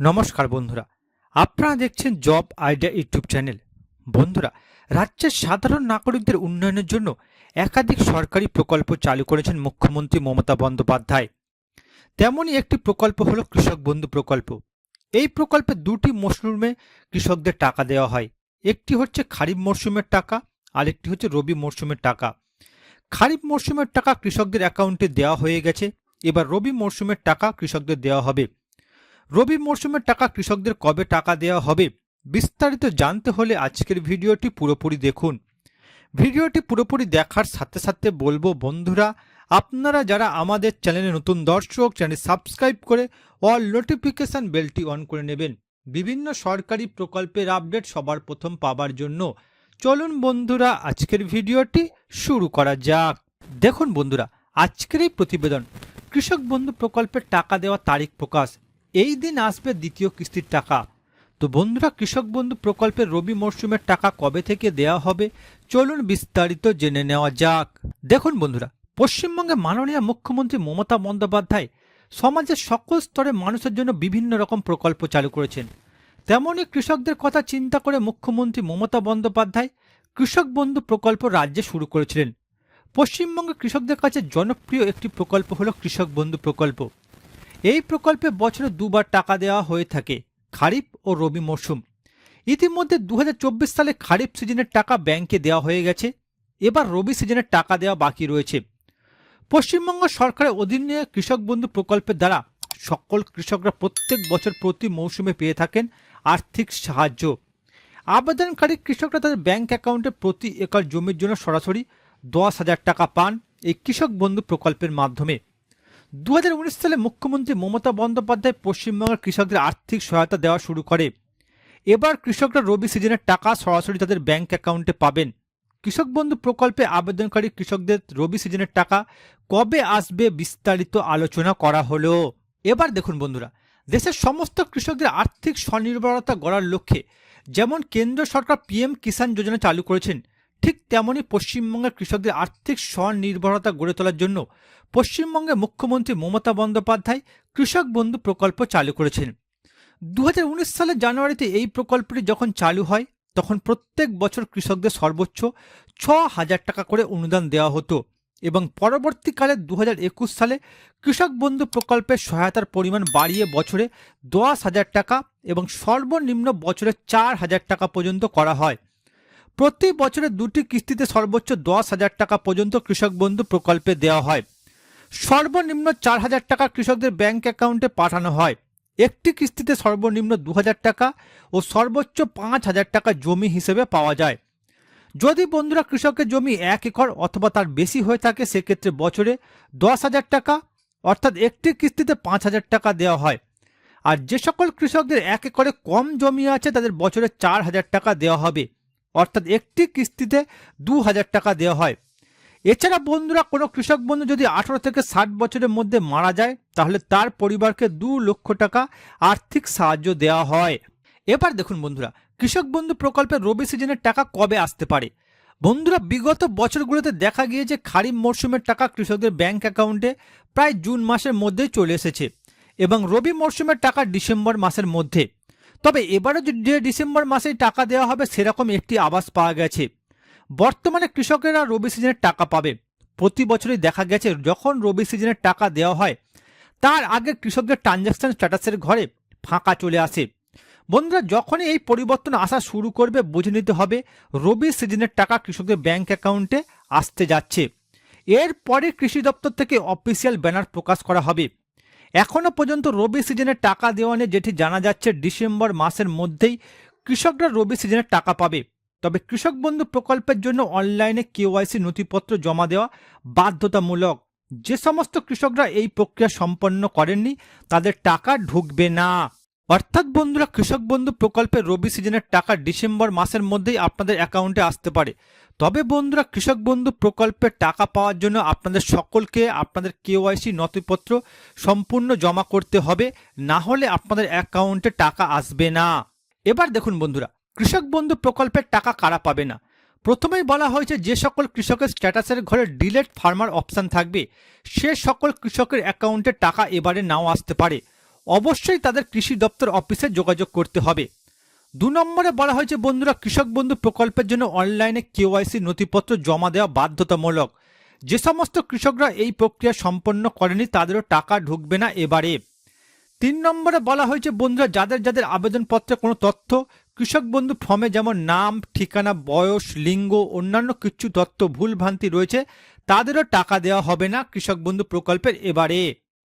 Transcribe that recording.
নমস্কার বন্ধুরা, আপনারা দেখছেন জব আইডিয়া ইউটিউব চ্যানেল। বন্ধুরা, রাজ্যের সাধারণ নাগরিকদের উন্নয়নের জন্য একাধিক সরকারি প্রকল্প চালু করেছেন মুখ্যমন্ত্রী মমতা বন্দ্যোপাধ্যায়। তেমনই একটি প্রকল্প হলো কৃষক বন্ধু প্রকল্প। এই প্রকল্পে দুটি মরশুমে কৃষকদের টাকা দেওয়া হয়। একটি হচ্ছে খারিফ মরশুমের টাকা আরেকটি হচ্ছে রবি মরশুমের টাকা। খারিফ মরশুমের টাকা কৃষকদের অ্যাকাউন্টে দেওয়া হয়ে গেছে। এবার রবি মরশুমের টাকা কৃষকদের দেওয়া হবে। রবি মরশুমের টাকা কৃষকদের কবে টাকা দেওয়া হবে, বিস্তারিত জানতে হলে আজকের ভিডিওটি পুরোপুরি দেখুন। ভিডিওটি পুরোপুরি দেখার সাথে সাথে বলব বন্ধুরা, আপনারা যারা আমাদের চ্যানেলে নতুন দর্শক চ্যানেল সাবস্ক্রাইব করে অল নোটিফিকেশন বেলটি অন করে নেবেন। বিভিন্ন সরকারি প্রকল্পের আপডেট সবার প্রথম পাবার জন্য। চলুন বন্ধুরা, আজকের ভিডিওটি শুরু করা যাক। দেখুন বন্ধুরা, আজকের এই প্রতিবেদন, কৃষক বন্ধু প্রকল্পের টাকা দেওয়া তারিখ প্রকাশ। এই দিন আসবে দ্বিতীয় কিস্তির টাকা। তো বন্ধুরা, কৃষক বন্ধু প্রকল্পের রবি মরশুমের টাকা কবে থেকে দেওয়া হবে, চলুন বিস্তারিত জেনে নেওয়া যাক। দেখুন বন্ধুরা পশ্চিমবঙ্গে মাননীয় মুখ্যমন্ত্রী মমতা বন্দ্যোপাধ্যায় সমাজের সকল স্তরে মানুষের জন্য বিভিন্ন রকম প্রকল্প চালু করেছেন। তেমনই কৃষকদের কথা চিন্তা করে মুখ্যমন্ত্রী মমতা বন্দ্যোপাধ্যায় কৃষক বন্ধু প্রকল্প রাজ্যে শুরু করেছিলেন। পশ্চিমবঙ্গের কৃষকদের কাছে জনপ্রিয় একটি প্রকল্প হলো কৃষক বন্ধু প্রকল্প। এই প্রকল্পে বছরে দুবার টাকা দেওয়া হয়ে থাকে, খারিফ ও রবি মরশুম। ইতিমধ্যে দু হাজার চব্বিশ সালে খারিফ সিজনের টাকা ব্যাংকে দেওয়া হয়ে গেছে, এবার রবি সিজনের টাকা দেওয়া বাকি রয়েছে। পশ্চিমবঙ্গ সরকারের অধীনে কৃষক বন্ধু প্রকল্পের দ্বারা সকল কৃষকরা প্রত্যেক বছর প্রতি মৌসুমে পেয়ে থাকেন আর্থিক সাহায্য। আবেদনকারী কৃষকরা তাদের ব্যাংক অ্যাকাউন্টে প্রতি একর জমির জন্য সরাসরি দশ হাজার টাকা পান এই কৃষক বন্ধু প্রকল্পের মাধ্যমে। দু হাজার উনিশ সালে মুখ্যমন্ত্রী মমতা বন্দ্যোপাধ্যায় পশ্চিমবঙ্গের কৃষকদের আর্থিক সহায়তা দেওয়া শুরু করে। এবার কৃষকরা রবি সিজনের টাকা সরাসরি তাদের ব্যাংক অ্যাকাউন্টে পাবেন। কৃষক বন্ধু প্রকল্পে আবেদনকারী কৃষকদের রবি সিজনের টাকা কবে আসবে বিস্তারিত আলোচনা করা হলো। এবার দেখুন বন্ধুরা, দেশের সমস্ত কৃষকদের আর্থিক স্বনির্ভরতা গড়ার লক্ষ্যে যেমন কেন্দ্র সরকার পিএম কিষাণ যোজনা চালু করেছেন ঠিক তেমনই পশ্চিমবঙ্গের কৃষকদের আর্থিক স্বনির্ভরতা গড়ে তোলার জন্য পশ্চিমবঙ্গের মুখ্যমন্ত্রী মমতা বন্দ্যোপাধ্যায় কৃষক বন্ধু প্রকল্প চালু করেছেন। দু সালের জানুয়ারিতে এই প্রকল্পটি যখন চালু হয়, তখন প্রত্যেক বছর কৃষকদের সর্বোচ্চ ছ হাজার টাকা করে অনুদান দেওয়া হতো এবং পরবর্তীকালে দু হাজার একুশ সালে কৃষক বন্ধু প্রকল্পের সহায়তার পরিমাণ বাড়িয়ে বছরে দশ হাজার টাকা এবং সর্বনিম্ন বছরে চার হাজার টাকা পর্যন্ত করা হয়। প্রতি বছরে দুটি কিস্তিতে সর্বোচ্চ দশ হাজার টাকা পর্যন্ত কৃষক বন্ধু প্রকল্পে দেওয়া হয়। সর্বনিম্ন চার হাজার টাকা কৃষকদের ব্যাংক অ্যাকাউন্টে পাঠানো হয়। একটি কিস্তিতে সর্বনিম্ন দু হাজার টাকা ও সর্বোচ্চ পাঁচ হাজার টাকা জমি হিসেবে পাওয়া যায়। যদি বন্ধুরা কৃষকের জমি এক একর অথবা তার বেশি হয়ে থাকে, সেক্ষেত্রে বছরে দশ হাজার টাকা অর্থাৎ একটি কিস্তিতে পাঁচ হাজার টাকা দেওয়া হয়। আর যে সকল কৃষকদের এক একরে কম জমি আছে, তাদের বছরে চার হাজার টাকা দেওয়া হবে। অর্থাৎ একটি কিস্তিতে দু হাজার টাকা দেওয়া হয়। এছাড়া বন্ধুরা, কোনো কৃষক বন্ধু যদি আঠারো থেকে ষাট বছরের মধ্যে মারা যায়, তাহলে তার পরিবারকে দু লক্ষ টাকা আর্থিক সাহায্য দেওয়া হয়। এবার দেখুন বন্ধুরা, কৃষক বন্ধু প্রকল্পের রবি সিজনের টাকা কবে আসতে পারে? বন্ধুরা, বিগত বছরগুলোতে দেখা গিয়েছে খারিফ মরশুমের টাকা কৃষকদের ব্যাংক অ্যাকাউন্টে প্রায় জুন মাসের মধ্যেই চলে এসেছে এবং রবি মরশুমের টাকা ডিসেম্বর মাসের মধ্যে। তবে এবারে যে ডিসেম্বর মাসেই টাকা দেওয়া হবে, সেরকম একটি আবাস পাওয়া গেছে। বর্তমানে কৃষকেরা রবি সিজনের টাকা পাবে। প্রতি বছরই দেখা গেছে, যখন রবি সিজনের টাকা দেওয়া হয়, তার আগে কৃষকদের ট্রানজ্যাকশন স্ট্যাটাসের ঘরে ফাঁকা চলে আসে। বন্ধুরা, যখনই এই পরিবর্তন আসা শুরু করবে, বুঝে নিতে হবে, রবি সিজনের টাকা কৃষকদের ব্যাংক অ্যাকাউন্টে আসতে যাচ্ছে। এরপরে কৃষি দপ্তর থেকে অফিসিয়াল ব্যানার প্রকাশ করা হবে। এখনও পর্যন্ত রবি সিজনের টাকা দেওয়া নিয়ে যেটি জানা যাচ্ছে ডিসেম্বর মাসের মধ্যেই কৃষকরা রবি সিজনের টাকা পাবে। তবে কৃষক বন্ধু প্রকল্পের জন্য অনলাইনে কেওয়াইসি নথিপত্র জমা দেওয়া বাধ্যতামূলক। যে সমস্ত কৃষকরা এই প্রক্রিয়া সম্পন্ন করেননি, তাদের টাকা ঢুকবে না। অর্থাৎ বন্ধুরা, কৃষক বন্ধু প্রকল্পের রবি সিজনের টাকা ডিসেম্বর মাসের মধ্যেই আপনাদের অ্যাকাউন্টে আসতে পারে। তবে বন্ধুরা, কৃষক বন্ধু প্রকল্পের টাকা পাওয়ার জন্য আপনাদের সকলকে আপনাদের কেওয়াইসি নথিপত্র সম্পূর্ণ জমা করতে হবে। না হলে আপনাদের অ্যাকাউন্টে টাকা আসবে না। এবার দেখুন বন্ধুরা, কৃষক বন্ধু প্রকল্পের টাকা কারা পাবে না? প্রথমেই বলা হয়েছে, যে সকল কৃষকের স্ট্যাটাসের ঘরে ডিলেট ফার্মার অপশান থাকবে। সে সকল কৃষকের অ্যাকাউন্টে টাকা এবারে নাও আসতে পারে। অবশ্যই তাদের কৃষি দপ্তর অফিসে যোগাযোগ করতে হবে। দু নম্বরে বলা হয়েছে বন্ধুরা, কৃষক বন্ধু প্রকল্পের জন্য অনলাইনে কেওয়াইসি নথিপত্র জমা দেওয়া বাধ্যতামূলক। যে সমস্ত কৃষকরা এই প্রক্রিয়া সম্পন্ন করেনি, তাদেরও টাকা ঢুকবে না এবারে। তিন নম্বরে বলা হয়েছে বন্ধুরা, যাদের যাদের আবেদনপত্রে কোনো তথ্য, কৃষক বন্ধু ফর্মে যেমন নাম, ঠিকানা, বয়স, লিঙ্গ, অন্যান্য কিছু তথ্য ভুলভ্রান্তি রয়েছে, তাদেরও টাকা দেওয়া হবে না কৃষক বন্ধু প্রকল্পের এবারে।